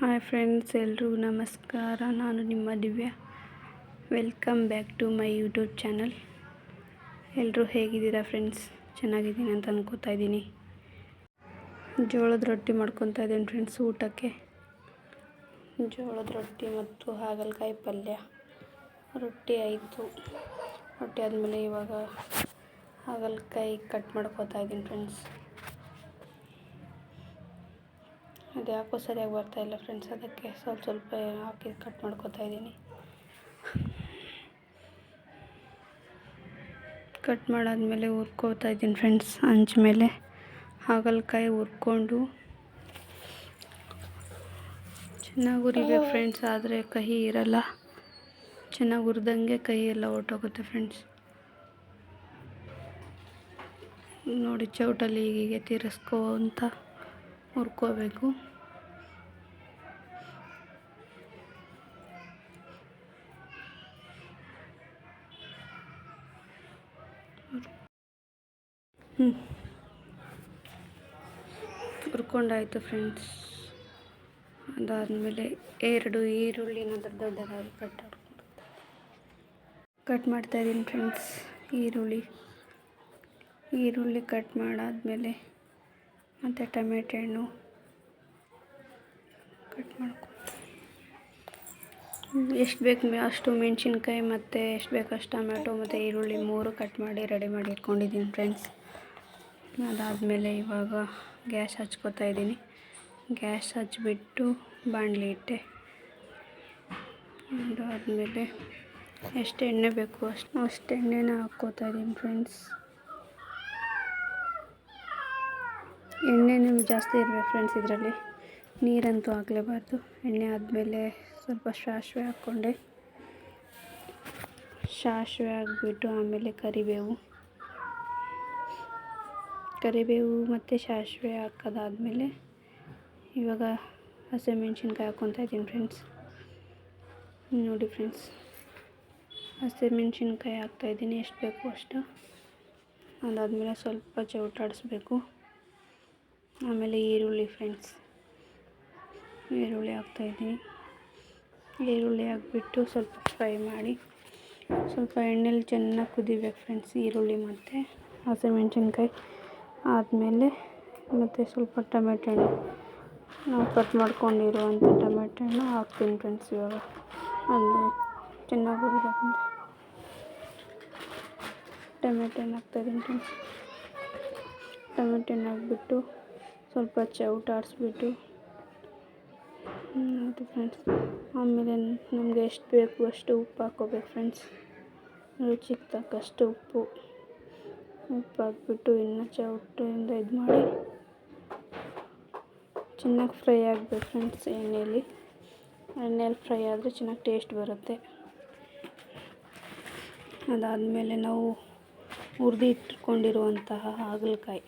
Hi friends ಎಲ್ರಿಗೂ ನಮಸ್ಕಾರ. ನಾನು ನಿಮ್ಮ Divya. Welcome back to my YouTube channel ಎಲ್ಲರೂ ಹೇಗಿದ್ದೀರಾ ಫ್ರೆಂಡ್ಸ್ ಚೆನ್ನಾಗಿದ್ದೀನಿ ಅಂತ ಅನ್ಕೋತಾ ಇದ್ದೀನಿ. ಜೋಳದ ರೊಟ್ಟಿ ಮಾಡ್ಕೊತಾ ಇದ್ದೀನಿ ಫ್ರೆಂಡ್ಸ್ ಊಟಕ್ಕೆ. ಜೋಳದ ರೊಟ್ಟಿ ಮತ್ತು ಹಾಗಲಕಾಯಿ ಪಲ್ಯ. ರೊಟ್ಟಿ ಆಯಿತು. ರೊಟ್ಟಿ ಆದಮೇಲೆ ಇವಾಗ ಹಾಗಲಕಾಯಿ ಕಟ್ ಮಾಡ್ಕೋತಾ ಇದ್ದೀನಿ ಫ್ರೆಂಡ್ಸ್ ಅದು ಯಾಕೋ ಸರಿಯಾಗಿ ಬರ್ತಾ ಇಲ್ಲ ಫ್ರೆಂಡ್ಸ್ ಅದಕ್ಕೆ ಸ್ವಲ್ಪ ಸ್ವಲ್ಪ ಹಾಕಿ ಕಟ್ ಮಾಡ್ಕೊತಾ ಇದ್ದೀನಿ. ಕಟ್ ಮಾಡಾದಮೇಲೆ ಹುರ್ಕೋತಾ ಇದ್ದೀನಿ ಫ್ರೆಂಡ್ಸ್ ಹಂಚ ಮೇಲೆ. ಹಾಗಲಕಾಯಿ ಹುರ್ಕೊಂಡು. ಚೆನ್ನಾಗಿ ಹುರಿಬೇಕು ಫ್ರೆಂಡ್ಸ್ ಆದರೆ ಕಹಿ ಇರಲ್ಲ. ಚೆನ್ನಾಗಿ ಹುರಿದಂಗೆ ಕಹಿ ಎಲ್ಲ ಹೊರ್ಟೋಗುತ್ತೆ ಫ್ರೆಂಡ್ಸ್ ನೋಡಿ ಚೌಟಲ್ಲಿ ಹೀಗೆ ತಿರ್ಸ್ಕೊ ಅಂತ ಹುರ್ಕೋಬೇಕು. ಹ್ಞೂ ಹುರ್ಕೊಂಡಾಯಿತು ಫ್ರೆಂಡ್ಸ್ ಅದಾದಮೇಲೆ ಎರಡು ಈರುಳ್ಳಿನ ದೊಡ್ಡ ದೊಡ್ಡದಾಗಿ ಕಟ್ ಕಟ್ ಮಾಡ್ತಾ ಮಾಡ್ತಾಯಿದ್ದೀನಿ ಫ್ರೆಂಡ್ಸ್ ಈರುಳ್ಳಿ. ಈರುಳ್ಳಿ ಕಟ್ ಮಾಡಾದಮೇಲೆ ಮತ್ತು ಟೊಮೆಟೊ ಹಣ್ಣು ಕಟ್ ಮಾಡ್ಕೊ ಎಷ್ಟು ಬೇಕು ಅಷ್ಟು ಮೆಣಸಿನ್ಕಾಯಿ ಮತ್ತು ಎಷ್ಟು ಬೇಕು ಅಷ್ಟು ಟೊಮೆಟೊ ಮತ್ತು ಈರುಳ್ಳಿ ಮೂರು ಕಟ್ ಮಾಡಿ ರೆಡಿ ಮಾಡಿ ಇಟ್ಕೊಂಡಿದ್ದೀನಿ ಫ್ರೆಂಡ್ಸ್ ಅದಾದಮೇಲೆ ಇವಾಗ ಗ್ಯಾಸ್ ಹಚ್ಕೋತಾ ಇದ್ದೀನಿ. ಗ್ಯಾಸ್ ಹಚ್ಬಿಟ್ಟು ಬಾಣಲಿ ಇಟ್ಟೆ. ಅದಾದಮೇಲೆ ಎಷ್ಟು ಎಣ್ಣೆ ಬೇಕು ಅಷ್ಟು ಅಷ್ಟು ಎಣ್ಣೆನ ಹಾಕ್ಕೋತಾ ಇದ್ದೀನಿ ಫ್ರೆಂಡ್ಸ್ ಎಣ್ಣೆ ನಿಮ್ಗೆ ಜಾಸ್ತಿ ಇರಬೇಕು ಫ್ರೆಂಡ್ಸ್ ಇದರಲ್ಲಿ. ನೀರಂತೂ ಆಗಲೇಬಾರ್ದು. ಎಣ್ಣೆ ಆದಮೇಲೆ ಸ್ವಲ್ಪ ಸಾಸಿವೆ ಹಾಕ್ಕೊಂಡೆ. ಸಾಸಿವೆ ಹಾಕ್ಬಿಟ್ಟು ಆಮೇಲೆ ಕರಿಬೇವು. ಕರಿಬೇವು ಮತ್ತು ಸಾಸಿವೆ ಹಾಕೋದಾದಮೇಲೆ ಇವಾಗ ಹಸಿಮೆಣ್ಸಿನ್ಕಾಯಿ ಹಾಕ್ಕೊತಾ ಇದ್ದೀನಿ ಫ್ರೆಂಡ್ಸ್. ನೋಡಿ ಫ್ರೆಂಡ್ಸ್, ಹಸಿಮೆಣ್ಸಿನ್ಕಾಯಿ ಹಾಕ್ತಾಯಿದ್ದೀನಿ ಎಷ್ಟು ಬೇಕು ಅಷ್ಟು. ಅದಾದಮೇಲೆ ಸ್ವಲ್ಪ ಚೌಟಾಡಿಸ್ಬೇಕು ಆಮೇಲೆ ಈರುಳ್ಳಿ ಫ್ರೆಂಡ್ಸ್. ಈರುಳ್ಳಿ ಹಾಕ್ತಾಯಿದ್ದೀನಿ ಈರುಳ್ಳಿ ಹಾಕ್ಬಿಟ್ಟು ಸ್ವಲ್ಪ ಫ್ರೈ ಮಾಡಿ ಸ್ವಲ್ಪ ಎಣ್ಣೆಲಿ ಚೆನ್ನಾಗಿ ಕುದಿಬೇಕು ಫ್ರೆಂಡ್ಸ್ ಈರುಳ್ಳಿ ಮತ್ತು ಹಸಿಮೆಣ್ಸಿನ್ಕಾಯಿ ಆದಮೇಲೆ ಮತ್ತು ಸ್ವಲ್ಪ ಟೊಮೆಟೊ ಹಣ್ಣು. ನಾವು ಕಟ್ ಮಾಡ್ಕೊಂಡಿರುವಂಥ ಟೊಮೆಟೊ ಹಣ್ಣು ಹಾಕ್ತೀನಿ ಫ್ರೆಂಡ್ಸ್ ಇವಾಗ. ಅಂದರೆ ಚೆನ್ನಾಗಿ ಹೋಗಿರೋದಂದರೆ ಟೊಮೆಟೊ ಹಣ್ಣು ಹಾಕ್ತಾಯಿದ್ದೀನಿ ಫ್ರೆಂಡ್ಸ್. ಟೊಮೆಟೊ ಹಣ್ಣು ಹಾಕ್ಬಿಟ್ಟು ಸ್ವಲ್ಪ ಚೌಟಾಡಿಸ್ಬಿಟ್ಟು ಆಯಿತು ಫ್ರೆಂಡ್ಸ್ ಆಮೇಲೆ ನಮಗೆ ಎಷ್ಟು ಬೇಕು ಅಷ್ಟು ಉಪ್ಪು ಹಾಕ್ಕೋಬೇಕು ಫ್ರೆಂಡ್ಸ್ ರುಚಿಗೆ ತಕ್ಕಷ್ಟು ಉಪ್ಪು. ಉಪ್ಪು ಹಾಕ್ಬಿಟ್ಟು ಇನ್ನು ಚೌಟಿಯಿಂದ ಇದು ಮಾಡಿ ಚೆನ್ನಾಗಿ ಫ್ರೈ ಆಗಬೇಕು ಫ್ರೆಂಡ್ಸ್ ಎಣ್ಣೆಯಲ್ಲಿ ಎಣ್ಣೆಯಲ್ಲಿ ಫ್ರೈ ಆದರೆ ಚೆನ್ನಾಗಿ ಟೇಸ್ಟ್ ಬರುತ್ತೆ. ಅದಾದಮೇಲೆ ನಾವು ಹುರಿದು ಇಟ್ಕೊಂಡಿರುವಂತಹ ಹಾಗಲಕಾಯಿ.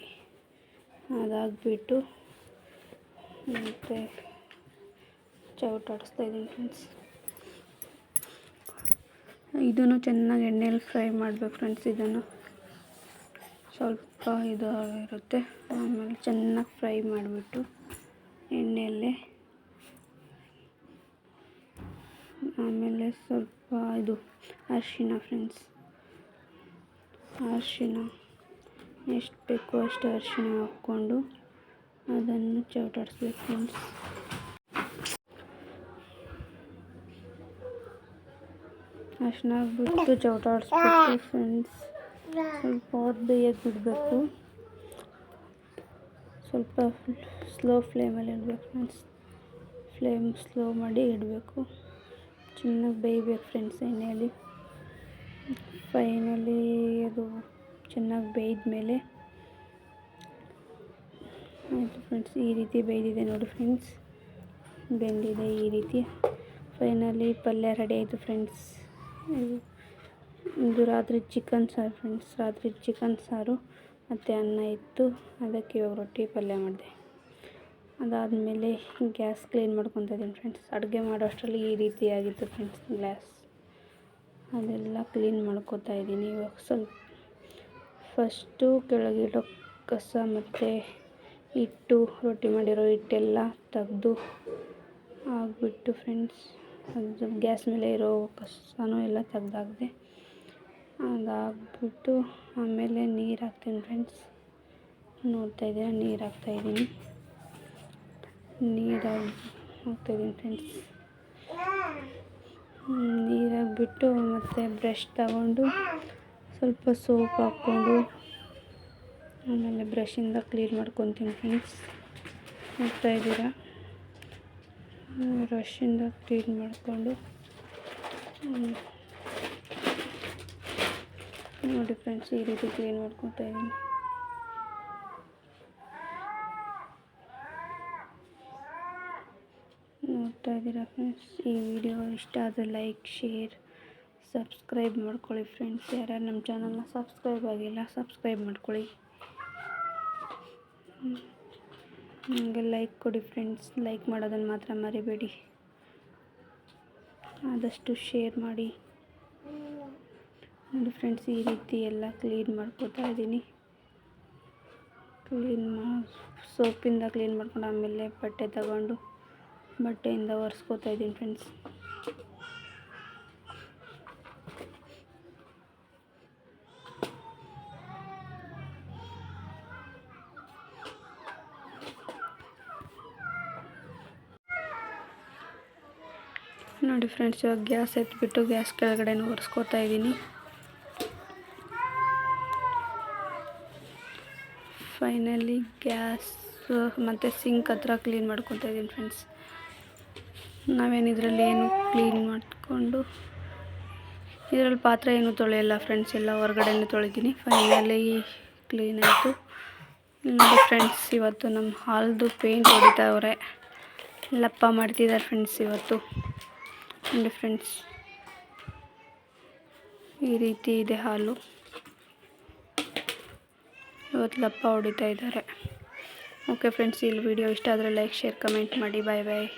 ಅದಾಗ್ಬಿಟ್ಟು ಮತ್ತು ಚೌಟಾಡಿಸ್ತಾ ಇದ್ದೀನಿ ಫ್ರೆಂಡ್ಸ್ ಇದನ್ನು ಚೆನ್ನಾಗಿ ಎಣ್ಣೆಯಲ್ಲಿ ಫ್ರೈ ಮಾಡಬೇಕು ಫ್ರೆಂಡ್ಸ್ ಇದನ್ನು. ಸ್ವಲ್ಪ ಇದಾಗಿರುತ್ತೆ, ಆಮೇಲೆ ಚೆನ್ನಾಗಿ ಫ್ರೈ ಮಾಡಿಬಿಟ್ಟು ಎಣ್ಣೆಯಲ್ಲೇ ಆಮೇಲೆ ಸ್ವಲ್ಪ ಇದು ಅರಿಶಿನ ಫ್ರೆಂಡ್ಸ್ ಅರಿಶಿನ, ಎಷ್ಟು ಬೇಕೋ ಅಷ್ಟು ಅರಿಶಿನ ಹಾಕ್ಕೊಂಡು ಅದನ್ನು ಚೌಟಾಡಿಸ್ಬೇಕು ಫ್ರೆಂಡ್ಸ್ ಅರ್ಶಿನ ಬಿಟ್ಟು ಚೌಟಾಡಿಸ್ಬಿಟ್ಟು ಫ್ರೆಂಡ್ಸ್ ಸ್ವಲ್ಪ ಹೊತ್ತು ಬೇಯಕ್ಕೆ ಬಿಡಬೇಕು. ಸ್ವಲ್ಪ ಸ್ಲೋ ಫ್ಲೇಮಲ್ಲಿ ಇಡಬೇಕು ಫ್ರೆಂಡ್ಸ್ ಫ್ಲೇಮ್ ಸ್ಲೋ ಮಾಡಿ ಇಡಬೇಕು. ಚೆನ್ನಾಗಿ ಬೇಯಬೇಕು ಫ್ರೆಂಡ್ಸ್ ಎಣ್ಣೆಯಲ್ಲಿ ಫೈನಲಿ ಅದು ಚೆನ್ನಾಗಿ ಬೇಯ್ದ ಮೇಲೆ ಆಯಿತು ಫ್ರೆಂಡ್ಸ್ ಈ ರೀತಿ ಬೇಯ್ದಿದೆ ನೋಡಿ ಫ್ರೆಂಡ್ಸ್ ಬೆಂದಿದೆ ಈ ರೀತಿ. ಫೈನಲಿ ಪಲ್ಯ ರೆಡಿ ಆಯಿತು ಫ್ರೆಂಡ್ಸ್ ಇದು ರಾತ್ರಿ ಚಿಕನ್ ಸಾರು ಫ್ರೆಂಡ್ಸ್ ರಾತ್ರಿ ಚಿಕನ್ ಸಾರು, ಮತ್ತು ಅನ್ನ ಇತ್ತು. ಅದಕ್ಕೆ ಇವಾಗ ರೊಟ್ಟಿ ಪಲ್ಯ ಮಾಡಿದೆ. ಅದಾದಮೇಲೆ ಗ್ಯಾಸ್ ಕ್ಲೀನ್ ಮಾಡ್ಕೊತಾ ಇದ್ದೀನಿ ಫ್ರೆಂಡ್ಸ್ ಅಡುಗೆ ಮಾಡೋ ಅಷ್ಟರಲ್ಲಿ ಈ ರೀತಿ ಆಗಿತ್ತು ಫ್ರೆಂಡ್ಸ್ ಗ್ಲಾಸ್ ಅದೆಲ್ಲ ಕ್ಲೀನ್ ಮಾಡ್ಕೋತಾ ಇದ್ದೀನಿ ಇವಾಗ. ಸ್ವಲ್ಪ ಫಸ್ಟು ಕೆಳಗಿಡೋ ಕಸ ಮತ್ತು ಹಿಟ್ಟು, ರೊಟ್ಟಿ ಮಾಡಿರೋ ಹಿಟ್ಟೆಲ್ಲ ತೆಗೆದು ಆಗಿಬಿಟ್ಟು ಫ್ರೆಂಡ್ಸ್ ಗ್ಯಾಸ್ ಮೇಲೆ ಇರೋ ಕಸನೂ ಎಲ್ಲ ತೆಗ್ದಾಕ್ದೆ ಅದಾಕ್ಬಿಟ್ಟು ಆಮೇಲೆ ನೀರು ಹಾಕ್ತೀನಿ ಫ್ರೆಂಡ್ಸ್ ನೋಡ್ತಾ ಇದ್ದೀರಾ, ನೀರು ಹಾಕ್ತಾಯಿದ್ದೀನಿ ನೀರು ಹಾಕ್ತಾಯಿದ್ದೀನಿ ಫ್ರೆಂಡ್ಸ್ ನೀರು ಹಾಕ್ಬಿಟ್ಟು ಮತ್ತು ಬ್ರಷ್ ತಗೊಂಡು ಸ್ವಲ್ಪ ಸೋಪ್ ಹಾಕ್ಕೊಂಡು ಆಮೇಲೆ ಬ್ರಷಿಂದ ಕ್ಲೀನ್ ಮಾಡ್ಕೊತೀನಿ ಫ್ರೆಂಡ್ಸ್ ನೋಡ್ತಾ ಬ್ರಷಿಂದ ಕ್ಲೀನ್ ಮಾಡಿಕೊಂಡು ನೋಡಿ ಫ್ರೆಂಡ್ಸ್, ಈ ರೀತಿ ಕ್ಲೀನ್ ಮಾಡ್ಕೊತಾ ಇದ್ದೀನಿ. ನೋಡ್ತಾ ಇದ್ದೀರಾ ಫ್ರೆಂಡ್ಸ್? ಈ ವಿಡಿಯೋ ಇಷ್ಟ ಆದರೆ ಲೈಕ್, ಶೇರ್, ಸಬ್ಸ್ಕ್ರೈಬ್ ಮಾಡ್ಕೊಳ್ಳಿ ಫ್ರೆಂಡ್ಸ್. ಯಾರ್ಯಾರು ನಮ್ಮ ಚಾನಲ್ನ ಸಬ್ಸ್ಕ್ರೈಬ್ ಆಗಿಲ್ಲ, ಸಬ್ಸ್ಕ್ರೈಬ್ ಮಾಡ್ಕೊಳ್ಳಿ. ನನಗೆ ಲೈಕ್ ಕೊಡಿ ಫ್ರೆಂಡ್ಸ್ ಲೈಕ್ ಮಾಡೋದನ್ನು ಮಾತ್ರ ಮರಿಬೇಡಿ. ಆದಷ್ಟು ಶೇರ್ ಮಾಡಿ. ನೋಡಿ ಫ್ರೆಂಡ್ಸ್ ಈ ರೀತಿ ಎಲ್ಲ ಕ್ಲೀನ್ ಮಾಡ್ಕೊತಾ ಇದ್ದೀನಿ. ಕ್ಲೀನ್ ಮಾ ಸೋಪಿಂದ ಕ್ಲೀನ್ ಮಾಡ್ಕೊಂಡು ಆಮೇಲೆ ಬಟ್ಟೆ ತಗೊಂಡು ಬಟ್ಟೆಯಿಂದ ಒರೆಸ್ಕೋತಾ ಇದ್ದೀನಿ ಫ್ರೆಂಡ್ಸ್ ನೋಡಿ ಫ್ರೆಂಡ್ಸ್, ಇವಾಗ ಗ್ಯಾಸ್ ಎತ್ಬಿಟ್ಟು ಗ್ಯಾಸ್ ಕೆಳಗಡೆನೂ ಒರೆಸ್ಕೋತಾ ಇದ್ದೀನಿ. ಫೈನಲಿ ಗ್ಯಾಸ್, ಮತ್ತು ಸಿಂಕ್ ಹತ್ರ ಕ್ಲೀನ್ ಮಾಡ್ಕೊತಾ ಇದ್ದೀನಿ ಫ್ರೆಂಡ್ಸ್. ನಾವೇನು ಇದರಲ್ಲಿ ಏನು ಕ್ಲೀನ್ ಮಾಡಿಕೊಂಡು, ಇದರಲ್ಲಿ ಪಾತ್ರೆ ಏನು ತೊಳೆಯಲ್ಲ ಫ್ರೆಂಡ್ಸ್, ಎಲ್ಲ ಹೊರಗಡೆನೇ ತೊಳಿದ್ದೀನಿ ಫೈನಲಿ ಕ್ಲೀನ್ ಆಯಿತು. ನೋಡಿ ಫ್ರೆಂಡ್ಸ್, ಇವತ್ತು ನಮ್ಮ ಹಾಲ್ದು ಪೇಂಟ್ ಹೊಡಿತಾವ್ರೆ ಲಪ್ಪ ಮಾಡ್ತಿದ್ದಾರೆ ಫ್ರೆಂಡ್ಸ್ ಇವತ್ತು. ನೋಡಿ ಫ್ರೆಂಡ್ಸ್ ಈ ರೀತಿ ಇದೆ ಹಾಲು. ಇವತ್ತು ಲಪ್ಪ ಹೊಡಿತಾ ಇದ್ದಾರೆ. ಓಕೆ ಫ್ರೆಂಡ್ಸ್ ಇಲ್ಲಿ ವಿಡಿಯೋ ಇಷ್ಟ ಆದರೆ ಲೈಕ್ ಶೇರ್ ಕಮೆಂಟ್ ಮಾಡಿ. ಬಾಯ್ ಬಾಯ್